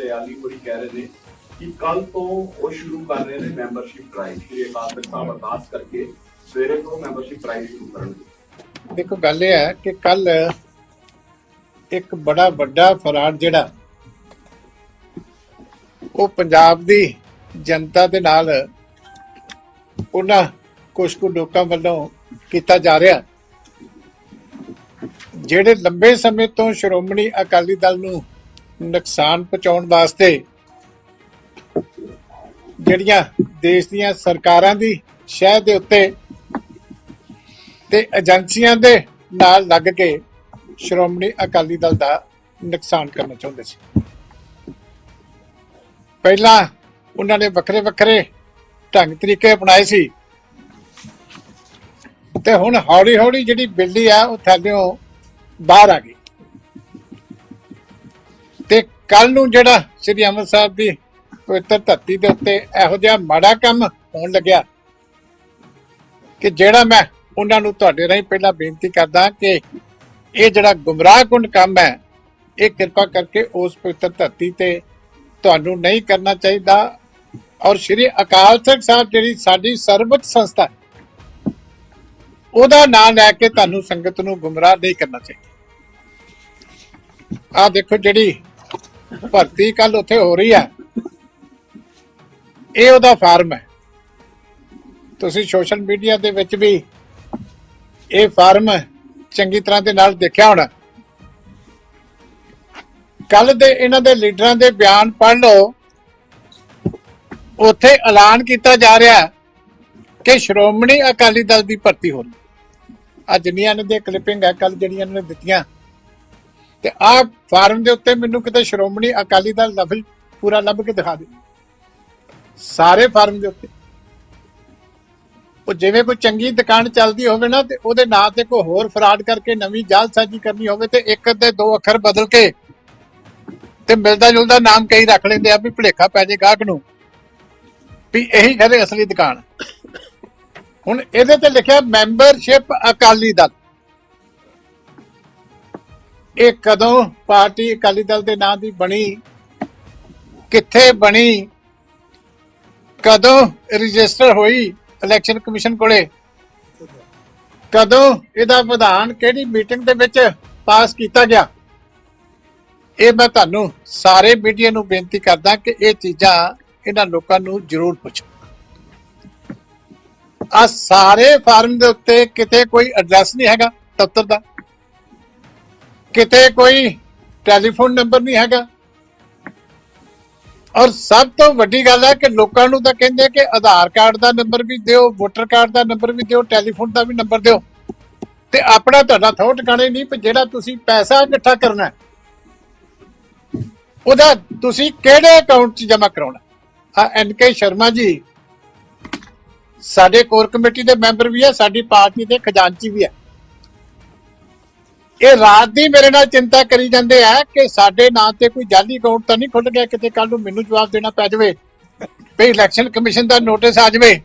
ਦਇਆਲੀ ਬੜੀ ਕਹਿ ਰਹੇ ਨੇ ਕਿ ਕੱਲ ਤੋਂ ਉਹ ਸ਼ੁਰੂ ਕਰ ਰਹੇ ਨੇ ਮੈਂਬਰਸ਼ਿਪ ਡਰਾਈਵ ਸ਼੍ਰੀ ਅਕਾਲ ਤਖਤ ਸਾਹਿਬ ਅਰਦਾਸ ਕਰਕੇ ਸਵੇਰੇ ਤੋਂ ਮੈਂਬਰਸ਼ਿਪ ਡਰਾਈਵ ਸ਼ੁਰੂ ਕਰਨਗੇ। ਦੇਖੋ ਗੱਲ ਇਹ ਹੈ ਕਿ ਕੱਲ ਇੱਕ ਬੜਾ ਵੱਡਾ ਫਰਾਡ ਜਿਹੜਾ ਉਹ ਪੰਜਾਬ ਦੀ ਜਨਤਾ ਦੇ ਨਾਲ ਉਹਨਾਂ ਕੁਝ ਕੁ ਲੋਕਾਂ ਵੱਲੋਂ ਕੀਤਾ ਜਾ ਰਿਹਾ। ਜਿਹੜੇ ਲੰਬੇ ਸਮੇਂ ਤੋਂ ਸ਼੍ਰੋਮਣੀ ਅਕਾਲੀ ਦਲ ਨੂੰ ਨੁਕਸਾਨ ਪਹੁੰਚਾਉਣ ਵਾਸਤੇ ਜਿਹੜੀਆਂ ਦੇਸ਼ ਦੀਆਂ ਸਰਕਾਰਾਂ ਦੀ ਸ਼ਹਿ ਦੇ ਉੱਤੇ ਤੇ ਏਜੰਸੀਆਂ ਦੇ ਨਾਲ ਲੱਗ ਕੇ ਸ਼੍ਰੋਮਣੀ ਅਕਾਲੀ ਦਲ ਦਾ ਨੁਕਸਾਨ ਕਰਨਾ ਚਾਹੁੰਦੇ ਸੀ। ਪਹਿਲਾਂ ਉਹਨਾਂ ਨੇ ਵੱਖਰੇ ਵੱਖਰੇ ਢੰਗ ਤਰੀਕੇ ਅਪਣਾਏ ਸੀ। ਤੇ ਹੁਣ ਹੌਲੀ ਹੌਲੀ ਜਿਹੜੀ ਬਿੱਲੀ ਆ, ਉਹ ਥੱਲਿਓਂ ਬਾਹਰ ਆ ਗਈ। ਤੇ ਕੱਲ ਨੂੰ ਜਿਹੜਾ ਸ੍ਰੀ ਅੰਮ੍ਰਿਤਸਰ ਦੀ ਪਵਿੱਤਰ ਧਰਤੀ ਦੇ ਉੱਤੇ ਇਹੋ ਜਿਹਾ ਮਾੜਾ ਕੰਮ ਹੋਣ ਲੱਗਿਆ ਕਿ ਜਿਹੜਾ ਮੈਂ ਉਹਨਾਂ ਨੂੰ ਤੁਹਾਡੇ ਰਾਹੀਂ ਪਹਿਲਾਂ ਬੇਨਤੀ ਕਰਦਾ ਕਿ ਇਹ ਜਿਹੜਾ ਗੁੰਮਰਾਹਕੁੰਨ ਕੰਮ ਹੈ, ਇਹ ਕਿਰਪਾ ਕਰਕੇ ਉਸ ਪਵਿੱਤਰ ਧਰਤੀ ਤੇ ਤੁਹਾਨੂੰ ਨਹੀਂ ਕਰਨਾ ਚਾਹੀਦਾ। ਔਰ ਸ੍ਰੀ ਅਕਾਲ ਤਖਤ ਸਾਹਿਬ ਜਿਹੜੀ ਸਾਡੀ ਸਰਵਉੱਚ ਸੰਸਥਾ ਹੈ, ਉਹਦਾ ਨਾਮ ਲੈ ਕੇ ਤੁਹਾਨੂੰ ਸੰਗਤ ਨੂੰ ਗੁੰਮਰਾਹ ਨਹੀਂ ਕਰਨਾ ਚਾਹੀਦਾ। ਆ ਦੇਖੋ ਜਿਹੜੀ ਭਰਤੀ ਕੱਲ ਉੱਥੇ ਹੋ ਰਹੀ ਹੈ। ਇਹ ਉਹਦਾ ਫਾਰਮ ਹੈ। ਤੁਸੀਂ ਸੋਸ਼ਲ ਮੀਡੀਆ ਦੇ ਵਿੱਚ ਵੀ ਇਹ ਫਾਰਮ ਚੰਗੀ ਤਰ੍ਹਾਂ ਦੇ ਨਾਲ ਦੇਖਿਆ ਹੋਣਾ। ਕੱਲ ਦੇ ਇਹਨਾਂ ਦੇ ਲੀਡਰਾਂ ਦੇ ਬਿਆਨ ਪੜ੍ਹ ਲਓ। ਉੱਥੇ ਐਲਾਨ ਕੀਤਾ ਜਾ ਰਿਹਾ ਕਿ ਸ਼੍ਰੋਮਣੀ ਅਕਾਲੀ ਦਲ ਦੀ ਭਰਤੀ ਹੋ ਰਹੀ ਆ ਜਿੰਨੀਆਂ ਇਹਨਾਂ ਦੀਆਂ ਕਲਿੱਪਿੰਗ ਹੈ ਕੱਲ ਜਿਹੜੀਆਂ ਇਹਨਾਂ ਨੇ ਦਿੱਤੀਆਂ। ਤੇ ਆਹ ਫਾਰਮ ਦੇ ਉੱਤੇ ਮੈਨੂੰ ਕਿਤੇ ਸ਼੍ਰੋਮਣੀ ਅਕਾਲੀ ਦਲ ਲਫ਼ਜ਼ ਪੂਰਾ ਲੱਭ ਕੇ ਦਿਖਾ ਦੇ। ਸਾਰੇ ਫਾਰਮ ਦੇ ਉੱਤੇ। ਉਹ ਜਿਵੇਂ ਕੋਈ ਚੰਗੀ ਦੁਕਾਨ ਚੱਲਦੀ ਹੋਵੇ ਨਾ ਤੇ ਉਹਦੇ ਨਾਂ ਤੇ ਕੋਈ ਹੋਰ ਫਰਾਡ ਕਰਕੇ ਨਵੀਂ ਜਾਲਸਾਜ਼ੀ ਕਰਨੀ ਹੋਵੇ ਤੇ ਇੱਕ ਤੇ ਦੋ ਅੱਖਰ ਬਦਲ ਕੇ ਤੇ ਮਿਲਦਾ ਜੁਲਦਾ ਨਾਮ ਕਈ ਰੱਖ ਲੈਂਦੇ ਆ ਵੀ ਭੁਲੇਖਾ ਪੈ ਜੇ ਗਾਹਕ ਨੂੰ ਵੀ ਇਹੀ ਖਰੇ ਅਸਲੀ ਦੁਕਾਨ। ਹੁਣ ਇਹਦੇ ਤੇ ਲਿਖਿਆ ਮੈਂਬਰਸ਼ਿਪ ਅਕਾਲੀ ਦਲ। ਇਹ ਕਦੋਂ ਪਾਰਟੀ ਅਕਾਲੀ ਦਲ ਦੇ ਨਾਂ ਦੀ ਬਣੀ? ਕਿੱਥੇ ਬਣੀ? ਕਦੋਂ ਰਜਿਸਟਰ ਹੋਈ ਇਲੈਕਸ਼ਨ ਕਮਿਸ਼ਨ ਕੋਲੇ? ਕਦੋਂ ਇਹਦਾ ਵਿਧਾਨ ਕਿਹੜੀ ਮੀਟਿੰਗ ਦੇ ਵਿੱਚ ਪਾਸ ਕੀਤਾ ਗਿਆ? ਇਹ ਮੈਂ ਤੁਹਾਨੂੰ ਸਾਰੇ ਮੀਡੀਆ ਨੂੰ ਬੇਨਤੀ ਕਰਦਾ ਕਿ ਇਹ ਚੀਜ਼ਾਂ ਇਹਨਾਂ ਲੋਕਾਂ ਨੂੰ ਜ਼ਰੂਰ ਪੁੱਛੋ। ਆ ਸਾਰੇ ਫਾਰਮ ਦੇ ਉੱਤੇ ਕਿਤੇ ਕੋਈ ਐਡਰੈਸ ਨਹੀਂ ਹੈਗਾ ਦਫ਼ਤਰ ਦਾ। ਕਿਤੇ ਕੋਈ ਟੈਲੀਫੋਨ ਨੰਬਰ ਨਹੀਂ ਹੈਗਾ। ਔਰ ਸਭ ਤੋਂ ਵੱਡੀ ਗੱਲ ਹੈ ਕਿ ਲੋਕਾਂ ਨੂੰ ਤਾਂ ਕਹਿੰਦੇ ਕਿ ਆਧਾਰ ਕਾਰਡ ਦਾ ਨੰਬਰ ਵੀ ਦਿਓ, ਵੋਟਰ ਕਾਰਡ ਦਾ ਨੰਬਰ ਵੀ ਦਿਓ, ਟੈਲੀਫੋਨ ਦਾ ਵੀ ਨੰਬਰ ਦਿਓ। ਤੇ ਆਪਣਾ ਤੁਹਾਡਾ ਥੋੜ ਟਿਕਾਣੇ ਨਹੀਂ ਪਰ ਜਿਹੜਾ ਤੁਸੀਂ ਪੈਸਾ ਇਕੱਠਾ ਕਰਨਾ ਉਹਦਾ ਤੁਸੀਂ ਕਿਹੜੇ ਅਕਾਊਂਟ 'ਚ ਜਮ੍ਹਾਂ ਕਰਾਉਣਾ ਆ ਐਨਕੇ ਸ਼ਰਮਾ ਜੀ, ਸਾਡੇ ਕੋਰ ਕਮੇਟੀ ਦੇ ਮੈਂਬਰ ਵੀ ਹੈ, ਸਾਡੀ ਪਾਰਟੀ ਦੇ ਖਜ਼ਾਨਚੀ ਵੀ ਹੈ। ਇਹ ਰਾਤ ਦੀ ਮੇਰੇ ਨਾਲ ਚਿੰਤਾ ਕਰੀ ਜਾਂਦੇ ਆ ਕਿ ਸਾਡੇ ਨਾਂ ਤੇ ਕੋਈ ਜਾਲੀ ਅਕਾਊਂਟ ਤਾਂ ਨਹੀਂ ਖੁੱਲ ਗਿਆ ਕਿਤੇ ਕੱਲ ਨੂੰ ਮੈਨੂੰ ਜਵਾਬ ਦੇਣਾ ਪੈ ਜਾਵੇ। ਵੀ ਇਲੈਕਸ਼ਨ ਕਮਿਸ਼ਨ ਦਾ ਨੋਟਿਸ ਆ ਜਾਵੇ।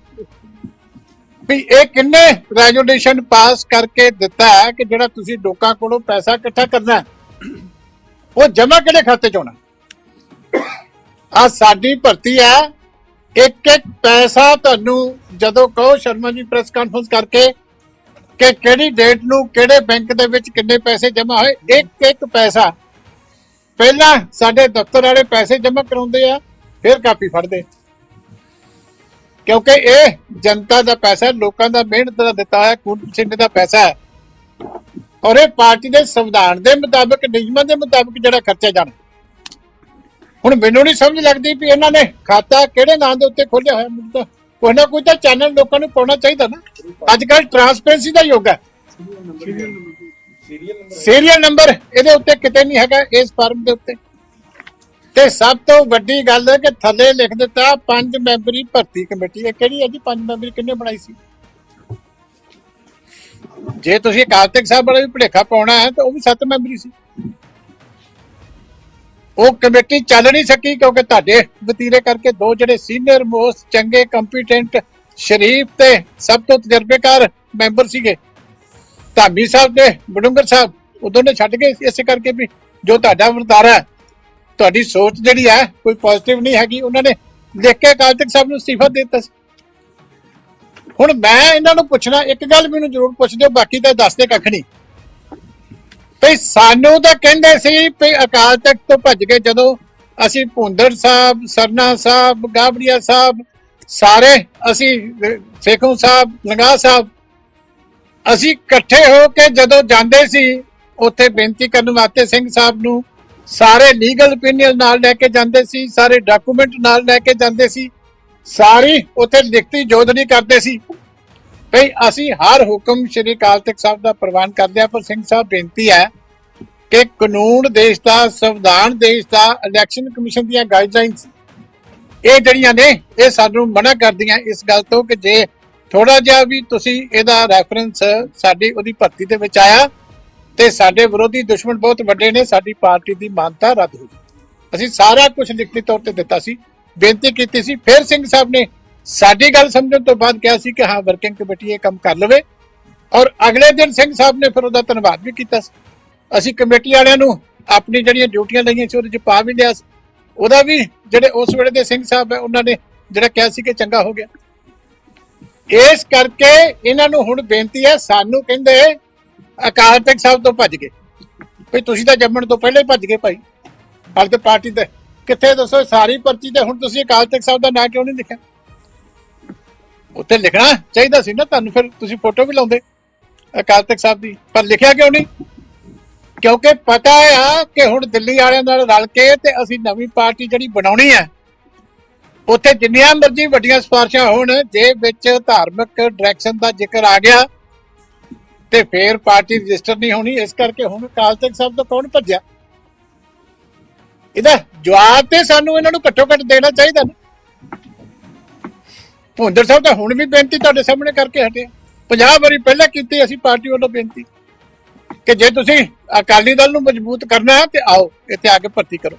ਵੀ ਇਹ ਕਿੰਨੇ ਰੈਜੂਲੇਸ਼ਨ ਪਾਸ ਕਰਕੇ ਦਿੱਤਾ ਹੈ ਕਿ ਜਿਹੜਾ ਤੁਸੀਂ ਲੋਕਾਂ ਕੋਲੋਂ ਪੈਸਾ ਇਕੱਠਾ ਕਰਨਾ ਉਹ ਜਮ੍ਹਾਂ ਕਿਹੜੇ ਖਾਤੇ ਚ ਹੋਣਾ? ਆ ਸਾਡੀ ਭਰਤੀ ਹੈ। ਇੱਕ ਇੱਕ ਪੈਸਾ ਤੁਹਾਨੂੰ ਜਦੋਂ ਕਹੋ ਸ਼ਰਮਾ ਜੀ ਪ੍ਰੈਸ ਕਾਨਫਰੰਸ ਕਰਕੇ ਕਿ ਕਿਹੜੀ ਡੇਟ ਨੂੰ ਕਿਹੜੇ ਬੈਂਕ ਦੇ ਵਿੱਚ ਕਿੰਨੇ ਪੈਸੇ ਜਮ੍ਹਾਂ ਹੋਏ? ਇੱਕ ਇੱਕ ਪੈਸਾ। ਪਹਿਲਾਂ ਸਾਡੇ ਦਫ਼ਤਰ ਵਾਲੇ ਪੈਸੇ ਜਮ੍ਹਾਂ ਕਰਾਉਂਦੇ ਆ, ਫਿਰ ਕਾਪੀ ਫੜਦੇ। ਕਿਉਂਕਿ ਇਹ ਜਨਤਾ ਦਾ ਪੈਸਾ, ਲੋਕਾਂ ਦਾ ਮਿਹਨਤ ਦਾ ਦਿੱਤਾ ਹੈ ਖੂਨ ਪਸੀਨੇ ਦਾ ਪੈਸਾ ਹੈ। ਔਰ ਇਹ ਪਾਰਟੀ ਦੇ ਸੰਵਿਧਾਨ ਦੇ ਮੁਤਾਬਕ, ਨਿਯਮਾਂ ਦੇ ਮੁਤਾਬਕ ਜਿਹੜਾ ਖਰਚਿਆ ਜਾਣਾ। ਹੁਣ ਮੈਨੂੰ ਨਹੀਂ ਸਮਝ ਲੱਗਦੀ ਵੀ ਇਹਨਾਂ ਨੇ ਖਾਤਾ ਕਿਹੜੇ ਨਾਂ ਦੇ ਉੱਤੇ ਖੋਲਿਆ ਹੋਇਆ ਮੈਨੂੰ ਤਾਂ ਕੋਈ ਨਾ ਕੋਈ ਤਾਂ ਚੈਨਲ ਲੋਕਾਂ ਨੂੰ ਪਾਉਣਾ ਚਾਹੀਦਾ ਨਾ। ਅੱਜ ਕੱਲ ਟਰਾਂਸਪੇਰੈਂਸੀ ਦਾ ਯੁੱਗ ਹੈ। ਸੀਰੀਅਲ ਨੰਬਰ ਇਹਦੇ ਉੱਤੇ ਕਿਤੇ ਨਹੀਂ ਹੈਗਾ, ਇਸ ਫਾਰਮ ਦੇ ਉੱਤੇ। ਤੇ ਸਭ ਤੋਂ ਵੱਡੀ ਗੱਲ ਹੈ ਕਿ ਥੱਲੇ ਲਿਖ ਦਿੱਤਾ, ਪੰਜ ਮੈਂਬਰੀ ਭਰਤੀ ਕਮੇਟੀ। ਇਹ ਕਿਹੜੀ ਹੈ ਜੀ? ਪੰਜ ਮੈਂਬਰੀ ਕਿੰਨੇ ਬਣਾਈ ਸੀ? ਜੇ ਤੁਸੀਂ ਕਾਰਤਿਕ ਸਾਹਿਬ ਵਾਲਾ ਵੀ ਭੁਲੇਖਾ ਪਾਉਣਾ ਹੈ, ਤਾਂ ਉਹ ਵੀ ਸੱਤ ਮੈਂਬਰੀ ਸੀ। ਉਹ ਕਮੇਟੀ ਚੱਲ ਨਹੀਂ ਸਕੀ ਕਿਉਂਕਿ ਤੁਹਾਡੇ ਵਤੀਰੇ ਕਰਕੇ ਦੋ ਜਿਹੜੇ ਸੀਨੀਅਰ ਮੋਸਟ ਚੰਗੇ ਕੰਪੀਟੈਂਟ ਸ਼ਰੀਫ ਤੇ ਸਭ ਤੋਂ ਤਜਰਬੇਕਾਰ ਮੈਂਬਰ ਸੀਗੇ। ਧਾਮੀ ਸਾਹਿਬ ਤੇ ਬਡੂੰਗਰ ਸਾਹਿਬ ਉਦੋਂ ਨੇ ਛੱਡ ਗਏ ਇਸੇ ਕਰਕੇ ਵੀ ਜੋ ਤੁਹਾਡਾ ਵਰਤਾਰਾ ਤੁਹਾਡੀ ਸੋਚ ਜਿਹੜੀ ਹੈ, ਕੋਈ ਪੋਜ਼ਿਟਿਵ ਨਹੀਂ ਹੈਗੀ। ਉਹਨਾਂ ਨੇ ਲਿਖ ਕੇ ਅਕਾਲ ਤਖਤ ਸਾਹਿਬ ਨੂੰ ਅਸਤੀਫਾ ਦੇ ਦਿੱਤਾ ਸੀ। ਹੁਣ ਮੈਂ ਇਹਨਾਂ ਨੂੰ ਪੁੱਛਣਾ, ਇੱਕ ਗੱਲ ਮੈਨੂੰ ਜ਼ਰੂਰ ਪੁੱਛ ਦਿਓ, ਬਾਕੀ ਤਾਂ ਦੱਸਦੇ ਕੱਖ ਨਹੀਂ। ਭਈ ਸਾਨੂੰ ਤਾਂ ਕਹਿੰਦੇ ਸੀ ਵੀ ਅਕਾਲ ਤਖਤ ਤੋਂ ਭੱਜ ਕੇ ਜਦੋਂ ਅਸੀਂ ਭੁੰਦੜ ਸਾਹਿਬ ਸਰਨਾ ਸਾਹਿਬ ਗਾਬੜੀਆ ਸਾਹਿਬ ਸਾਰੇ ਅਸੀਂ ਅਹ, ਸੇਖੋਂ ਸਾਹਿਬ ਲੰਗਾ ਸਾਹਿਬ ਅਸੀਂ ਇਕੱਠੇ ਹੋ ਕੇ ਜਦੋਂ ਜਾਂਦੇ ਸੀ ਉੱਥੇ ਬੇਨਤੀ ਕਰਨ ਵਾਸਤੇ ਸਿੰਘ ਸਾਹਿਬ ਨੂੰ ਸਾਰੇ ਲੀਗਲ ਓਪੀਨੀਅਨ ਨਾਲ ਲੈ ਕੇ ਜਾਂਦੇ ਸੀ ਸਾਰੇ ਡਾਕੂਮੈਂਟ ਨਾਲ ਲੈ ਕੇ ਜਾਂਦੇ ਸੀ ਸਾਰੀ ਉੱਥੇ ਲਿਖਤੀ ਜੋਦਨੀ ਕਰਦੇ ਸੀ। ਭਈ ਅਸੀਂ ਹਰ ਹੁਕਮ ਸ਼੍ਰੀ ਅਕਾਲ ਤਖਤ ਸਾਹਿਬ ਦਾ ਪ੍ਰਵਾਨ ਕਰਦੇ ਹਾਂ, ਪਰ ਸਿੰਘ ਸਾਹਿਬ ਬੇਨਤੀ ਹੈ ਕਿ ਕਾਨੂੰਨ ਦੇਸ਼ ਦਾ, ਸੰਵਿਧਾਨ ਦੇਸ਼ ਦਾ ਇਲੈਕਸ਼ਨ ਕਮਿਸ਼ਨ ਦੀਆਂ ਗਾਈਡਲਾਈਨਸ ਇਹ ਜਿਹੜੀਆਂ ਨੇ, ਇਹ ਸਾਨੂੰ ਮਨਾ ਕਰਦੀਆਂ ਇਸ ਗੱਲ ਤੋਂ ਕਿ ਜੇ ਥੋੜਾ ਜਿਹਾ ਵੀ ਤੁਸੀਂ ਇਹਦਾ ਰੈਫਰੈਂਸ ਸਾਡੀ ਉਹਦੀ ਭਰਤੀ ਦੇ ਵਿੱਚ ਆਇਆ, ਤੇ ਸਾਡੇ ਵਿਰੋਧੀ ਦੁਸ਼ਮਣ ਬਹੁਤ ਵੱਡੇ ਨੇ, ਸਾਡੀ ਪਾਰਟੀ ਦੀ ਮਾਨਤਾ ਰੱਦ ਹੋ ਗਈ ਅਸੀਂ ਸਾਰਾ ਕੁਝ ਲਿਖਤੀ ਤੌਰ ਤੇ ਦਿੱਤਾ ਸੀ, ਬੇਨਤੀ ਕੀਤੀ ਸੀ, ਫਿਰ ਸਿੰਘ ਸਾਹਿਬ ਨੇ ਸਾਡੀ ਗੱਲ ਸਮਝਣ ਤੋਂ ਬਾਅਦ ਕਿਹਾ ਸੀ ਕਿ ਹਾਂ ਵਰਕਿੰਗ ਕਮੇਟੀ ਇਹ ਕੰਮ ਕਰ ਲਵੇ। ਔਰ ਅਗਲੇ ਦਿਨ ਸਿੰਘ ਸਾਹਿਬ ਨੇ ਫਿਰ ਉਹਦਾ ਧੰਨਵਾਦ ਵੀ ਕੀਤਾ ਸੀ। ਅਸੀਂ ਕਮੇਟੀ ਵਾਲਿਆਂ ਨੂੰ ਆਪਣੀ ਜਿਹੜੀਆਂ ਡਿਊਟੀਆਂ ਲਈਆਂ ਸੀ, ਉਹਦੇ ਚ ਪਾ ਵੀ ਲਿਆ ਸੀ। ਉਹਦਾ ਵੀ ਜਿਹੜੇ ਉਸ ਵੇਲੇ ਦੇ ਸਿੰਘ ਸਾਹਿਬ ਹੈ, ਉਹਨਾਂ ਨੇ ਜਿਹੜਾ ਕਿਹਾ ਸੀ ਕਿ ਚੰਗਾ ਹੋ ਗਿਆ। ਇਸ ਕਰਕੇ ਇਹਨਾਂ ਨੂੰ ਹੁਣ ਬੇਨਤੀ ਹੈ, ਸਾਨੂੰ ਕਹਿੰਦੇ ਅਕਾਲ ਤਖਤ ਸਾਹਿਬ ਤੋਂ ਭੱਜ ਗਏ। ਵੀ ਤੁਸੀਂ ਤਾਂ ਜੰਮਣ ਤੋਂ ਪਹਿਲਾਂ ਹੀ ਭੱਜ ਗਏ ਭਾਈ। ਹਾਲ ਤੇ ਪਾਰਟੀ ਤੇ ਕਿੱਥੇ ਦੱਸੋ, ਸਾਰੀ ਪਰਚੀ ਤੇ ਹੁਣ ਤੁਸੀਂ ਅਕਾਲ ਤਖਤ ਸਾਹਿਬ ਦਾ ਨਾਂ ਕਿਉਂ ਨਹੀਂ ਲਿਖਿਆ? ਉੱਤੇ ਲਿਖਣਾ ਚਾਹੀਦਾ ਸੀ ਨਾ ਤੁਹਾਨੂੰ, ਫਿਰ ਤੁਸੀਂ ਫੋਟੋ ਵੀ ਲਾਉਂਦੇ ਅਕਾਲ ਤਖਤ ਸਾਹਿਬ ਦੀ। ਪਰ ਲਿਖਿਆ ਕਿਉਂ ਨਹੀਂ? ਕਿਉਂਕਿ ਪਤਾ ਆ ਕਿ ਹੁਣ ਦਿੱਲੀ ਵਾਲਿਆਂ ਨਾਲ ਰਲ ਕੇ ਤੇ ਅਸੀਂ ਨਵੀਂ ਪਾਰਟੀ ਜਿਹੜੀ ਬਣਾਉਣੀ ਹੈ, ਉੱਥੇ ਜਿੰਨੀਆਂ ਮਰਜ਼ੀ ਵੱਡੀਆਂ ਸਿਫਾਰਸ਼ਾਂ ਹੋਣ, ਜੇ ਵਿੱਚ ਧਾਰਮਿਕ ਡਾਇਰੈਕਸ਼ਨ ਦਾ ਜ਼ਿਕਰ ਆ ਗਿਆ, ਤੇ ਫੇਰ ਪਾਰਟੀ ਰਜਿਸਟਰ ਨਹੀਂ ਹੋਣੀ। ਇਸ ਕਰਕੇ ਹੁਣ ਅਕਾਲ ਤਖਤ ਸਾਹਿਬ ਦਾ ਕੌਣ ਭੱਜਿਆ? ਇਹਦਾ ਜਵਾਬ ਤੇ ਸਾਨੂੰ ਇਹਨਾਂ ਨੂੰ ਘੱਟੋ ਘੱਟ ਦੇਣਾ ਚਾਹੀਦਾ ਨਾ। ਭੁੰਦਰ ਸਾਹਿਬ ਤਾਂ ਹੁਣ ਵੀ ਬੇਨਤੀ ਤੁਹਾਡੇ ਸਾਹਮਣੇ ਕਰਕੇ ਹਟੇ 50 ਵਾਰੀ ਪਹਿਲਾਂ ਕੀਤੀ ਅਸੀਂ ਪਾਰਟੀ ਵੱਲੋਂ ਬੇਨਤੀ। ਕਿ ਜੇ ਤੁਸੀਂ ਅਕਾਲੀ ਦਲ ਨੂੰ ਮਜ਼ਬੂਤ ਕਰਨਾ ਹੈ ਤੇ ਆਓ, ਇੱਥੇ ਆ ਕੇ ਭਰਤੀ ਕਰੋ।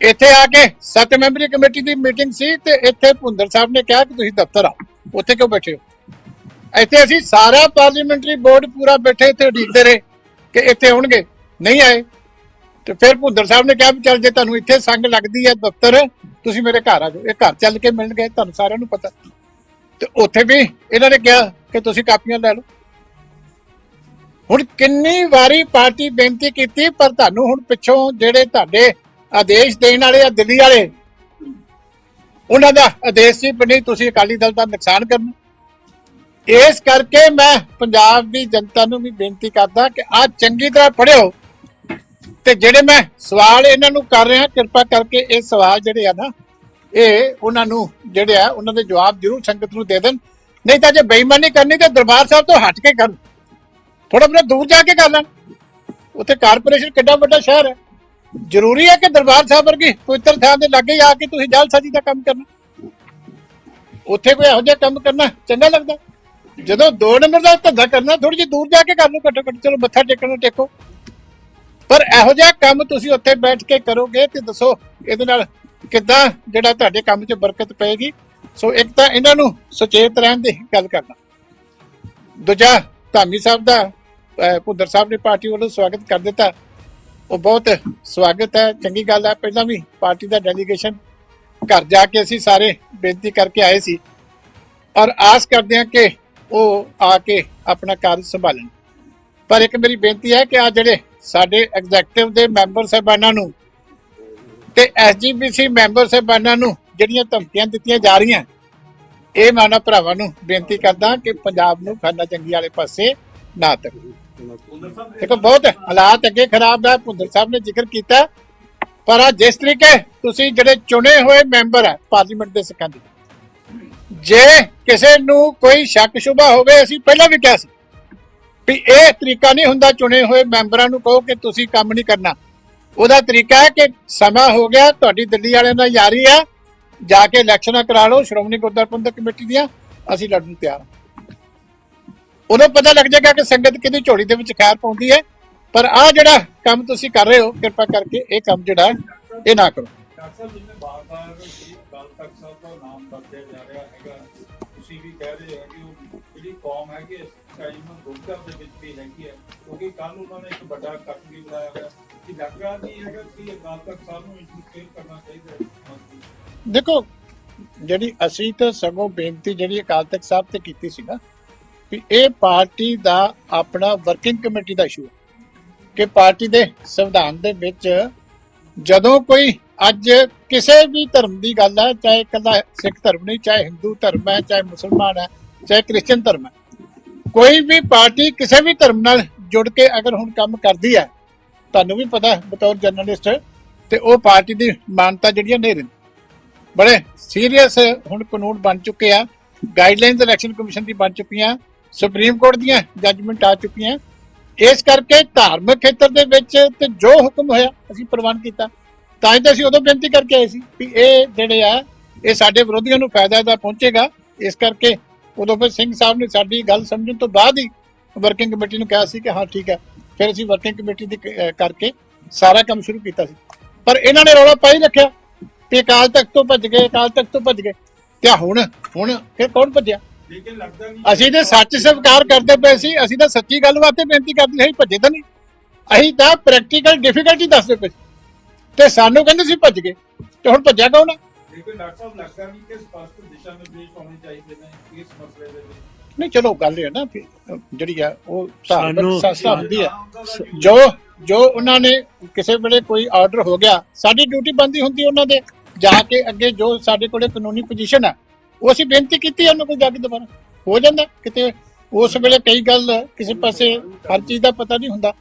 ਇੱਥੇ ਆ ਕੇ ਸੱਤ ਮੈਂਬਰੀ ਕਮੇਟੀ ਦੀ ਮੀਟਿੰਗ ਸੀ ਤੇ ਇੱਥੇ ਭੁੰਦਰ ਸਾਹਿਬ ਨੇ ਕਿਹਾ ਕਿ ਤੁਸੀਂ ਦਫ਼ਤਰ ਆਓ। ਉੱਥੇ ਕਿਉਂ ਬੈਠੇ ਹੋ? ਇੱਥੇ ਅਸੀਂ ਸਾਰਾ ਪਾਰਲੀਮੈਂਟਰੀ ਬੋਰਡ ਪੂਰਾ ਬੈਠੇ, ਇੱਥੇ ਉਡੀਕਦੇ ਰਹੇ ਕਿ ਇੱਥੇ ਆਉਣਗੇ। ਨਹੀਂ ਆਏ। ਤੇ ਫਿਰ ਭੁੰਦਰ ਸਾਹਿਬ ਨੇ ਕਿਹਾ ਵੀ ਚੱਲ ਜੇ ਤੁਹਾਨੂੰ ਇੱਥੇ ਸੰਗ ਲੱਗਦੀ ਹੈ ਦਫ਼ਤਰ, ਤੁਸੀਂ ਮੇਰੇ ਘਰ ਆ ਜਾਓ। ਇਹ ਘਰ ਚੱਲ ਕੇ ਮਿਲਣਗੇ, ਤੁਹਾਨੂੰ ਸਾਰਿਆਂ ਨੂੰ ਪਤਾ। ਤੇ ਉੱਥੇ ਵੀ ਇਹਨਾਂ ਨੇ ਕਿਹਾ ਕਿ ਤੁਸੀਂ ਕਾਪੀਆਂ ਲੈ ਲਓ। ਹੁਣ ਕਿੰਨੀ ਵਾਰੀ ਪਾਰਟੀ ਬੇਨਤੀ ਕੀਤੀ, ਪਰ ਤੁਹਾਨੂੰ ਹੁਣ ਪਿੱਛੋਂ ਜਿਹੜੇ ਤੁਹਾਡੇ ਆਦੇਸ਼ ਦੇਣ ਵਾਲੇ ਆ, ਦਿੱਲੀ ਵਾਲੇ, ਉਹਨਾਂ ਦਾ ਆਦੇਸ਼ ਸੀ ਵੀ ਨਹੀਂ, ਤੁਸੀਂ ਅਕਾਲੀ ਦਲ ਦਾ ਨੁਕਸਾਨ ਕਰਨਾ। ਇਸ ਕਰਕੇ ਮੈਂ ਪੰਜਾਬ ਦੀ ਜਨਤਾ ਨੂੰ ਵੀ ਬੇਨਤੀ ਕਰਦਾ ਕਿ ਆ ਚੰਗੀ ਤਰ੍ਹਾਂ ਪੜ੍ਹਿਓ। ਤੇ ਜਿਹੜੇ ਮੈਂ ਸਵਾਲ ਇਹਨਾਂ ਨੂੰ ਕਰ ਰਿਹਾ, ਕਿਰਪਾ ਕਰਕੇ ਇਹ ਸਵਾਲ ਜਿਹੜੇ ਆ ਨਾ, ਇਹ ਉਹਨਾਂ ਨੂੰ ਜਿਹੜੇ ਆ, ਉਹਨਾਂ ਦੇ ਜਵਾਬ ਜ਼ਰੂਰ ਸੰਗਤ ਨੂੰ ਦੇ ਦੇਣ। ਨਹੀਂ ਤਾਂ ਜੇ ਬੇਈਮਾਨੀ ਕਰਨੀ, ਤੇ ਦਰਬਾਰ ਸਾਹਿਬ ਤੋਂ ਹਟ ਕੇ ਕਰਨ ਥੋੜਾ ਬੜਾ ਦੂਰ ਜਾ ਕੇ ਕਰ ਲੈਣ। ਉੱਥੇ ਕਾਰਪੋਰੇਸ਼ਨ ਕਿੱਡਾ ਵੱਡਾ ਸ਼ਹਿਰ ਹੈ। ਜ਼ਰੂਰੀ ਹੈ ਕਿ ਦਰਬਾਰ ਸਾਹਿਬ ਵਰਗੀ ਪਵਿੱਤਰ ਥਾਂ ਦੇ ਲਾਗੇ ਆ ਕੇ ਤੁਸੀਂ ਜਲਸਾਜੀ ਦਾ ਕੰਮ ਕਰਨਾ। ਉੱਥੇ ਕੋਈ ਇਹੋ ਜਿਹਾ ਕੰਮ ਕਰਨਾ ਚੰਗਾ ਲੱਗਦਾ। ਜਦੋਂ ਦੋ ਨੰਬਰ ਦਾ ਧੰਦਾ ਕਰਨਾ ਥੋੜੀ ਜਿਹੀ ਦੂਰ ਜਾ ਕੇ ਕਰ ਲਓ ਘੱਟੋ ਘੱਟ। ਚਲੋ ਮੱਥਾ ਟੇਕਣ ਟੇਕੋ। ਪਰ ਇਹੋ ਜਿਹਾ ਕੰਮ ਤੁਸੀਂ ਉੱਥੇ ਬੈਠ ਕੇ ਕਰੋਗੇ ਤੇ ਦੱਸੋ ਇਹਦੇ ਨਾਲ ਕਿੱਦਾਂ ਜਿਹੜਾ ਤੁਹਾਡੇ ਕੰਮ 'ਚ ਬਰਕਤ ਪਏਗੀ। ਸੋ ਇੱਕ ਤਾਂ ਇਹਨਾਂ ਨੂੰ ਸੁਚੇਤ ਰਹਿਣ ਦੀ ਗੱਲ ਕਰਨਾ ਦੂਜਾ, ਧਾਮੀ ਸਾਹਿਬ ਦਾ ਭੁੰਦਰ ਸਾਹਿਬ ਨੇ ਪਾਰਟੀ ਵੱਲੋਂ ਸਵਾਗਤ ਕਰ ਦਿੱਤਾ। ਉਹ ਬਹੁਤ ਸਵਾਗਤ ਹੈ। ਚੰਗੀ ਗੱਲ ਹੈ। ਪਹਿਲਾਂ ਵੀ ਪਾਰਟੀ ਦਾ ਡੈਲੀਗੇਸ਼ਨ ਘਰ ਜਾ ਕੇ ਅਸੀਂ ਸਾਰੇ ਬੇਨਤੀ ਕਰਕੇ ਆਏ ਸੀ। ਔਰ ਆਸ ਕਰਦੇ ਹਾਂ ਕਿ ਉਹ ਆ ਕੇ ਆਪਣਾ ਕਾਰਜ ਸੰਭਾਲਣ। ਪਰ ਇੱਕ ਮੇਰੀ ਬੇਨਤੀ ਹੈ ਕਿ ਆ ਜਿਹੜੇ ਸਾਡੇ ਐਗਜ਼ੈਕਟਿਵ ਦੇ ਮੈਂਬਰ ਸਾਹਿਬਾਨਾਂ ਨੂੰ ਤੇ ਐਸਜੀਪੀਸੀ ਮੈਂਬਰ ਸਾਹਿਬਾਨਾਂ ਨੂੰ ਜਿਹੜੀਆਂ ਧਮਕੀਆਂ ਦਿੱਤੀਆਂ ਜਾ ਰਹੀਆਂ, ਇਹ ਮਾਨਾ ਭਰਾਵਾਂ ਨੂੰ ਬੇਨਤੀ ਕਰਦਾ ਕਿ ਪੰਜਾਬ ਨੂੰ ਖਾਨਾ ਚੰਗੀ ਵਾਲੇ ਪਾਸੇ ਨਾ ਧੱਕੋ ਦੇਖੋ, ਬਹੁਤ ਹਾਲਾਤ ਅੱਗੇ ਖਰਾਬ ਹੈ ਭੁੰਦਰ ਸਾਹਿਬ ਨੇ ਜ਼ਿਕਰ ਕੀਤਾ, ਪਰ ਆ ਜਿਸ ਤਰੀਕੇ ਤੁਸੀਂ ਜਿਹੜੇ ਚੁਣੇ ਹੋਏ ਮੈਂਬਰ ਹੈ ਪਾਰਲੀਮੈਂਟ ਦੇ ਸਿੱਖਾਂ ਦੇ, ਜੇ ਕਿਸੇ ਨੂੰ ਕੋਈ ਸ਼ੱਕ ਸ਼ੁਬਾ ਹੋਵੇ, ਅਸੀਂ ਪਹਿਲਾਂ ਵੀ ਕਿਹਾ ਸੀ ਵੀ ਇਹ ਤਰੀਕਾ ਨਹੀਂ ਹੁੰਦਾ ਚੁਣੇ ਹੋਏ ਮੈਂਬਰਾਂ ਨੂੰ ਕਹੋ ਕਿ ਤੁਸੀਂ ਕੰਮ ਨਹੀਂ ਕਰਨਾ। ਉਹਦਾ ਤਰੀਕਾ ਹੈ ਕਿ ਸਮਾਂ ਹੋ ਗਿਆ, ਤੁਹਾਡੀ ਦਿੱਲੀ ਵਾਲਿਆਂ ਨਾਲ ਯਾਰੀ ਆ ਜਾ ਕੇ ਇਲੈਕਸ਼ਨਾਂ ਕਰਾ ਲਓ, ਸ਼੍ਰੋਮਣੀ ਗੁਰਦੁਆਰਾ ਪ੍ਰਬੰਧਕ ਕਮੇਟੀ ਦੀਆਂ, ਅਸੀਂ ਲੜਨ ਤਿਆਰ ਹਾਂ। ਉਦੋਂ ਪਤਾ ਲੱਗ ਜਾਏਗਾ ਕਿ ਸੰਗਤ ਕਿਹਦੀ ਝੋਲੀ ਦੇ ਵਿੱਚ ਖੈਰ ਪਾਉਂਦੀ ਹੈ, ਪਰ ਆ ਜਿਹੜਾ ਕੰਮ ਤੁਸੀਂ ਕਰ ਰਹੇ ਹੋ, ਕਿਰਪਾ ਕਰਕੇ ਇਹ ਕੰਮ ਜਿਹੜਾ ਇਹ ਨਾ ਕਰੋ। ਡਾਕਟਰ ਸਾਹਿਬ, ਜਿਵੇਂ ਬਾਰ-ਬਾਰ ਗੱਲ ਤੱਕ ਸਾਹਿਬ ਦਾ ਨਾਮ ਵਰਤਿਆ ਜਾ ਰਿਹਾ ਹੈਗਾ, ਤੁਸੀਂ ਵੀ ਕਹਿ ਰਹੇ ਹੋ ਕਿ ਕੌਮ ਹੈ ਕਿ ਕਾਇਮ ਰੋਜ਼ਗਾਰ ਦੇ ਵਿੱਚ ਵੀ ਹੈਗੀ ਹੈ, ਕਿਉਂਕਿ ਕੱਲ ਉਹਨਾਂ ਨੇ ਇੱਕ ਵੱਡਾ ਕੱਟ ਵੀ ਬਣਾਇਆ ਹੈ। ਕਿ ਲੱਗਦਾ ਨਹੀਂ ਹੈਗਾ ਕਿ ਅਕਾਲ ਤਖਤ ਸਾਹਿਬ ਨੂੰ ਇੰਟਰਫੇਅਰ ਕਰਨਾ ਚਾਹੀਦਾ ਦੇਖੋ, ਜਿਹੜੀ ਅਸੀਂ ਤਾਂ ਸਗੋਂ ਬੇਨਤੀ ਜਿਹੜੀ ਅਕਾਲ ਤਖਤ ਸਾਹਿਬ ਤੇ ਕੀਤੀ ਸੀ ਨਾ, ਵੀ ਇਹ ਪਾਰਟੀ ਦਾ ਆਪਣਾ ਵਰਕਿੰਗ ਕਮੇਟੀ ਦਾ ਇਸ਼ੂ ਹੈ ਕਿ ਪਾਰਟੀ ਦੇ ਸੰਵਿਧਾਨ ਦੇ ਵਿੱਚ ਜਦੋਂ ਕੋਈ ਅੱਜ ਕਿਸੇ ਵੀ ਧਰਮ ਦੀ ਗੱਲ ਹੈ, ਚਾਹੇ ਇਕੱਲਾ ਸਿੱਖ ਧਰਮ ਨਹੀਂ, ਚਾਹੇ ਹਿੰਦੂ ਧਰਮ ਹੈ, ਚਾਹੇ ਮੁਸਲਮਾਨ ਹੈ ਚਾਹੇ ਕ੍ਰਿਸਚੀਅਨ ਧਰਮ ਹੈ। ਕੋਈ ਵੀ ਪਾਰਟੀ ਕਿਸੇ ਵੀ ਧਰਮ ਨਾਲ ਜੁੜ ਕੇ ਅਗਰ ਹੁਣ ਕੰਮ ਕਰਦੀ ਹੈ, ਤੁਹਾਨੂੰ ਵੀ ਪਤਾ ਬਤੌਰ ਜਰਨਲਿਸਟ, ਤੇ ਉਹ ਪਾਰਟੀ ਦੀ ਮਾਨਤਾ ਜਿਹੜੀ ਹੈ ਨਹੀਂ ਰਹਿੰਦੀ। ਬੜੇ ਸੀਰੀਅਸ ਹੁਣ ਕਾਨੂੰਨ ਬਣ ਚੁੱਕੇ ਆ ਗਾਈਡਲਾਈਨਸ ਇਲੈਕਸ਼ਨ ਕਮਿਸ਼ਨ ਦੀ ਬਣ ਚੁੱਕੀਆਂ, ਸੁਪਰੀਮ ਕੋਰਟ ਦੀਆਂ ਜੱਜਮੈਂਟ ਆ ਚੁੱਕੀਆਂ। ਇਸ ਕਰਕੇ ਧਾਰਮਿਕ ਖੇਤਰ ਦੇ ਵਿੱਚ ਤੇ ਜੋ ਹੁਕਮ ਹੋਇਆ, ਅਸੀਂ ਪ੍ਰਵਾਨ ਕੀਤਾ। ਤਾਂ ਹੀ ਤਾਂ ਅਸੀਂ ਉਦੋਂ ਬੇਨਤੀ ਕਰਕੇ ਆਏ ਸੀ ਵੀ ਇਹ ਜਿਹੜੇ ਆ, ਇਹ ਸਾਡੇ ਵਿਰੋਧੀਆਂ ਨੂੰ ਫਾਇਦਾ ਦਾ ਪਹੁੰਚੇਗਾ। ਇਸ ਕਰਕੇ ਉਦੋਂ ਫਿਰ ਸਿੰਘ ਸਾਹਿਬ ਨੇ ਸਾਡੀ ਗੱਲ ਸਮਝਣ ਤੋਂ ਬਾਅਦ ਹੀ ਵਰਕਿੰਗ ਕਮੇਟੀ ਨੂੰ ਕਿਹਾ ਸੀ ਕਿ ਹਾਂ ਠੀਕ ਹੈ। ਫਿਰ ਅਸੀਂ ਵਰਕਿੰਗ ਕਮੇਟੀ ਦੀ ਕਰਕੇ ਸਾਰਾ ਕੰਮ ਸ਼ੁਰੂ ਕੀਤਾ ਸੀ। ਪਰ ਇਹਨਾਂ ਨੇ ਰੌਲਾ ਪਾਈ ਰੱਖਿਆ ਵੀ ਅਕਾਲ ਤਖਤ ਤੋਂ ਭੱਜ ਗਏ ਅਕਾਲ ਤਖਤ ਤੋਂ ਭੱਜ ਗਏ। ਤੇ ਹੁਣ ਹੁਣ ਫਿਰ ਕੌਣ ਭੱਜਿਆ? ਅਸੀਂ ਤੇ ਸੱਚ ਸਵੀਕਾਰ ਕਰਦੇ ਪਏ ਸੀ ਅਸੀਂ ਤਾਂ ਸੱਚੀ ਗੱਲ ਵਾਸਤੇ ਬੇਨਤੀ ਕਰਦੇ ਸੀ ਭੱਜੇ ਤਾਂ ਨਹੀਂ। ਅਸੀਂ ਤਾਂ ਪ੍ਰੈਕਟੀਕਲ ਡਿਫਿਕਲਟੀ ਦੱਸਦੇ ਪਏ। ਤੇ ਸਾਨੂੰ ਕਹਿੰਦੇ ਸੀ ਭੱਜ ਗਏ। ਤੇ ਹੁਣ ਭੱਜਿਆ ਕੌਣ ਆ? ਲੇਕਿਨ ਡਾਕਟਰ ਸਾਹਿਬ ਲੱਗਦਾ ਨਹੀਂ ਕਿ ਸਪਸ਼ਟ ਦਿਸ਼ਾ ਨਿਰਦੇਸ਼ ਹੋਣੇ ਚਾਹੀਦੇ ਨੇ ਇਸ ਮਸਲੇ ਦੇ ਵਿੱਚ? ਨਹੀਂ ਚਲੋ ਗੱਲ ਇਹ ਹੈ ਨਾ ਜਿਹੜੀ ਆ ਉਹ ਸੰਸਥਾ ਹੁੰਦੀ ਹੈ। ਜੋ ਜੋ ਉਹਨਾਂ ਨੇ ਕਿਸੇ ਵੇਲੇ ਕੋਈ ਆਰਡਰ ਹੋ ਗਿਆ ਸਾਡੀ ਡਿਊਟੀ ਬੰਦੀ ਹੁੰਦੀ ਉਹਨਾਂ ਦੇ ਜਾ ਕੇ ਅੱਗੇ ਜੋ ਸਾਡੇ ਕੋਲੇ ਕਾਨੂੰਨੀ ਪੋਜੀਸ਼ਨ ਹੈ ਉਹ ਅਸੀਂ ਬੇਨਤੀ ਕੀਤੀ ਉਹਨਾਂ ਕੋਲ ਜਾ ਕੇ ਦੁਬਾਰਾ। ਹੋ ਜਾਂਦਾ ਕਿਤੇ ਉਸ ਵੇਲੇ ਕਈ ਗੱਲ ਕਿਸੇ ਪਾਸੇ ਹਰ ਚੀਜ਼ ਦਾ ਪਤਾ ਨਹੀਂ ਹੁੰਦਾ।